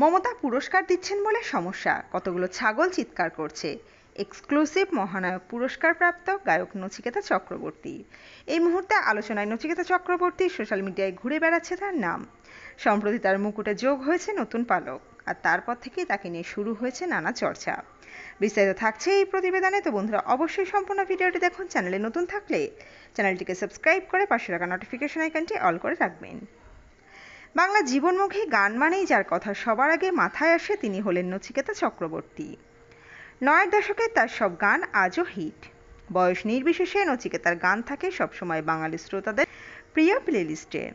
মমতা পুরস্কার দিচ্ছেন বলে সমস্যা। কতগুলো ছাগল চিৎকার করছে। এক্সক্লুসিভ মহানায়ক পুরস্কারপ্রাপ্ত গায়ক নচিকেতা চক্রবর্তী। এই মুহূর্তে আলোচনায় নচিকেতা চক্রবর্তী সোশ্যাল মিডিয়ায় ঘুরে বেড়াচ্ছে তার নাম। সম্প্রতি তার মুকুটে যোগ হয়েছে নতুন পালক, আর তারপর থেকেই তাকে নিয়ে শুরু হয়েছে নানা চর্চা। বিস্তারিত থাকছে এই প্রতিবেদনে, তো বন্ধুরা অবশ্যই সম্পূর্ণ ভিডিওটি দেখুন। চ্যানেলে নতুন থাকলে চ্যানেলটিকে সাবস্ক্রাইব করে পাশে রাখা নোটিফিকেশন আইকনটি অল করে রাখবেন। বাংলা জীবনমুখী গান মানেই যার কথা, সবার আগে মাথায় আসে তিনি হলেন নচিকেতা চক্রবর্তী। নয়ের দশকে তার সব গান আজও হিট। বয়স নির্বিশেষে নচিকেতার গান থাকে সবসময় বাঙালি শ্রোতাদের প্রিয় প্লেলিস্টে।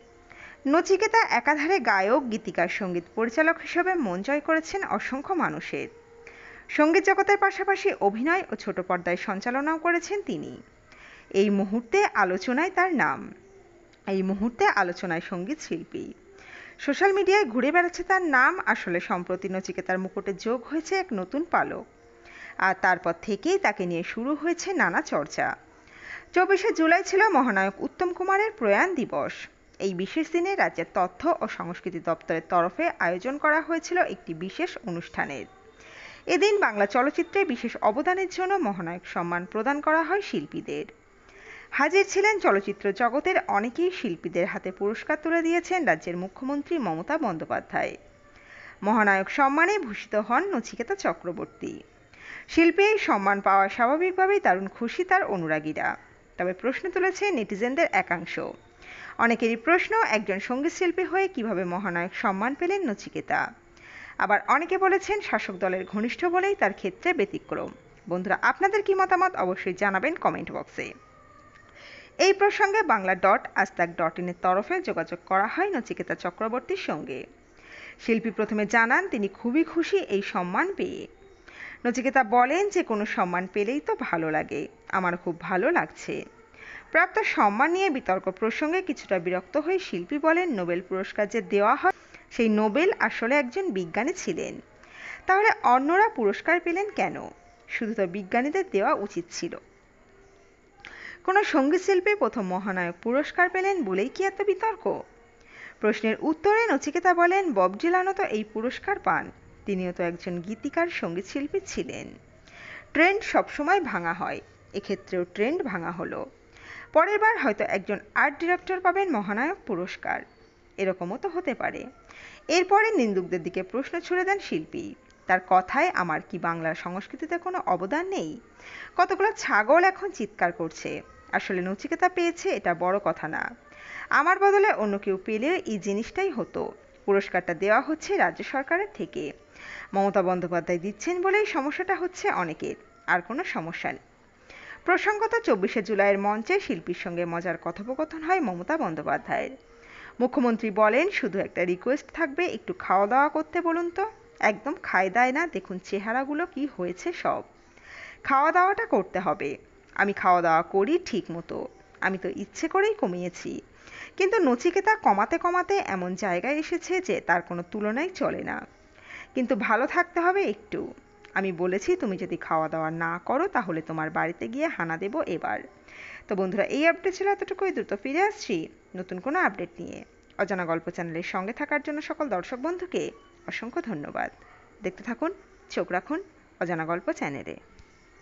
নচিকেতা একাধারে গায়ক, গীতিকার, সংগীত পরিচালক হিসেবে মন জয় করেছেন অসংখ্য মানুষের। সংগীত জগতের পাশাপাশি অভিনয় ও ছোট পর্দায় সঞ্চালনাও করেছেন তিনি। এই মুহূর্তে আলোচনায় তার নাম। এই মুহূর্তে আলোচনায় সংগীত শিল্পী। সোশ্যাল মিডিয়ায় ঘুরে বেড়াচ্ছে তার নাম। আসলে সম্প্রতি নচিকেতার মুকুটে যোগ হয়েছে এক নতুন পালক। আর তারপর থেকেই তাকে নিয়ে শুরু হয়েছে নানা চর্চা। চব্বিশে জুলাই ছিল মহানায়ক উত্তম কুমারের প্রয়াণ দিবস। এই বিশেষ দিনে রাজ্যের তথ্য ও সংস্কৃতি দপ্তরের তরফে আয়োজন করা হয়েছিল একটি বিশেষ অনুষ্ঠানের। এদিন বাংলা চলচ্চিত্রে বিশেষ অবদানের জন্য মহানায়ক সম্মান প্রদান করা হয় শিল্পীদের। হাজির ছিলেন চলচ্চিত্র জগতের অনেকেই শিল্পীদের হাতে পুরস্কার তুলে দিয়েছেন রাজ্যের মুখ্যমন্ত্রী মমতা বন্দ্যোপাধ্যায়। মহানায়ক সম্মানে ভূষিত হন নচিকেতা চক্রবর্তী। শিল্পী এই সম্মান পাওয়া স্বাভাবিকভাবেই দারুণ খুশি তার অনুরাগীরা। তবে প্রশ্ন তুলেছে নেটিজেনদের একাংশ। অনেকেরই প্রশ্ন, একজন সংগীত শিল্পী হয়ে কীভাবে মহানায়ক সম্মান পেলেন নচিকেতা? আবার অনেকে বলেছেন শাসক দলের ঘনিষ্ঠ বলেই তার ক্ষেত্রে ব্যতিক্রম। বন্ধুরা, আপনাদের কি মতামত অবশ্যই জানাবেন কমেন্ট বক্সে। এই প্রসঙ্গে বাংলা ডট আস্তাক ডট ইনের তরফে যোগাযোগ করা হয় নচিকেতা চক্রবর্তীর সঙ্গে। শিল্পী প্রথমে জানান, তিনি খুবই খুশি এই সম্মান পেয়ে। নচিকেতা বলেন যে, কোনো সম্মান পেলেই তো ভালো লাগে। আমার খুব ভালো লাগছে। প্রাপ্ত সম্মান নিয়ে বিতর্ক প্রসঙ্গে কিছুটা বিরক্ত হয়ে শিল্পী বলেন, নোবেল পুরস্কার যে দেওয়া হয়, সেই নোবেল আসলে একজন বিজ্ঞানী ছিলেন। তাহলে অন্যরা পুরস্কার পেলেন কেন? শুধু তো বিজ্ঞানীদের দেওয়া উচিত ছিল। কোনো সংগীত শিল্পী প্রথম মহানায়ক পুরস্কার পেলেন বলেই কি এত বিতর্ক? প্রশ্নের উত্তরে নচিকেতা বলেন, বব ডিলানও তো এই পুরস্কার পান। তিনিও তো একজন গীতিকার সংগীত শিল্পী ছিলেন। ট্রেন্ড সবসময় ভাঙা হয়। এক্ষেত্রেও ট্রেন্ড ভাঙা হলো। পরের বার হয়তো একজন আর্ট ডিরেক্টর পাবেন মহানায়ক পুরস্কার। এরকমও তো হতে পারে। এরপরে নিন্দুকদের দিকে প্রশ্ন ছুড়ে দেন শিল্পী। তার কথায় আমার কি বাংলার সংস্কৃতিতে কোনো অবদান নেই? কতগুলো ছাগল এখন চিৎকার করছে। আসলে নচিকেতা পেয়েছে এটা বড় কথা না। আমার বদলে অন্য কেউ পেলেও এই জিনিসটাই হতো। পুরস্কারটা দেওয়া হচ্ছে রাজ্য সরকারের থেকে। মমতা বন্দ্যোপাধ্যায় দিচ্ছেন বলেই সমস্যাটা হচ্ছে অনেকের, আর কোনো সমস্যা নেই। প্রসঙ্গত চব্বিশে জুলাইয়ের মঞ্চে শিল্পীর সঙ্গে মজার কথোপকথন হয় মমতা বন্দ্যোপাধ্যায়ের। মুখ্যমন্ত্রী বলেন, শুধু একটা রিকোয়েস্ট থাকবে, একটু খাওয়া দাওয়া করতে বলুন তো। একদম খায় দায় না। দেখুন চেহারাগুলো কি হয়েছে সব। খাওয়া দাওয়াটা করতে হবে। আমি খাওয়া দাওয়া করি ঠিক মতো আমি তো ইচ্ছে করেই কমিয়েছি। কিন্তু নচিকেতা কমাতে কমাতে এমন জায়গায় এসেছে যে তার কোনো তুলনাই চলে না। কিন্তু ভালো থাকতে হবে একটু। আমি বলেছি, তুমি যদি খাওয়া দাওয়া না করো, তাহলে তোমার বাড়িতে গিয়ে হানা দেবো এবার। তো বন্ধুরা, এই আপডেট ছিল এতটুকুই। দ্রুত ফিরে আসছি নতুন কোনো আপডেট নিয়ে। অজানা গল্প চ্যানেলের সঙ্গে থাকার জন্য সকল দর্শক বন্ধুকে অসংখ্য ধন্যবাদ। দেখতে থাকুন চোখ রাখুন অজানা গল্প চ্যানেলে।